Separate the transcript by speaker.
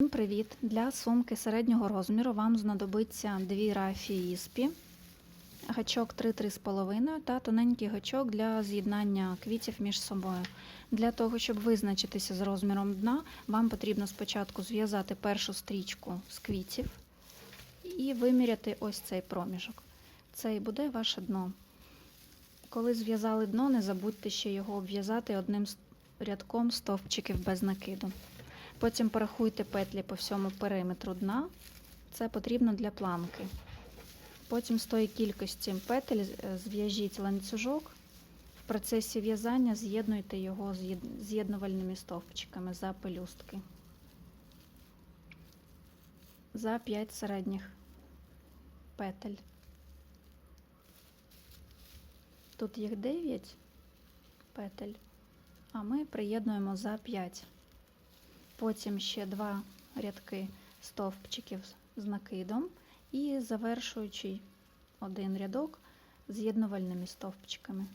Speaker 1: Всім привіт! Для сумки середнього розміру вам знадобиться дві рафії іспі, гачок 3-3,5 та тоненький гачок для з'єднання квітів між собою. Для того, щоб визначитися з розміром дна, вам потрібно спочатку зв'язати першу стрічку з квітів і виміряти ось цей проміжок. Це і буде ваше дно. Коли зв'язали дно, не забудьте ще його обв'язати одним рядком стовпчиків без накиду. Потім порахуйте петлі по всьому периметру дна. Це потрібно для планки. Потім з тої кількості петель е, зв'яжіть ланцюжок. В процесі в'язання з'єднуйте його з'єд- з'єднувальними стовпчиками за пелюстки. За 5 середніх петель. Тут їх 9 петель, а ми приєднуємо за 5. Потім ще два рядки стовпчиків з накидом і завершуючий один рядок з'єднувальними стовпчиками.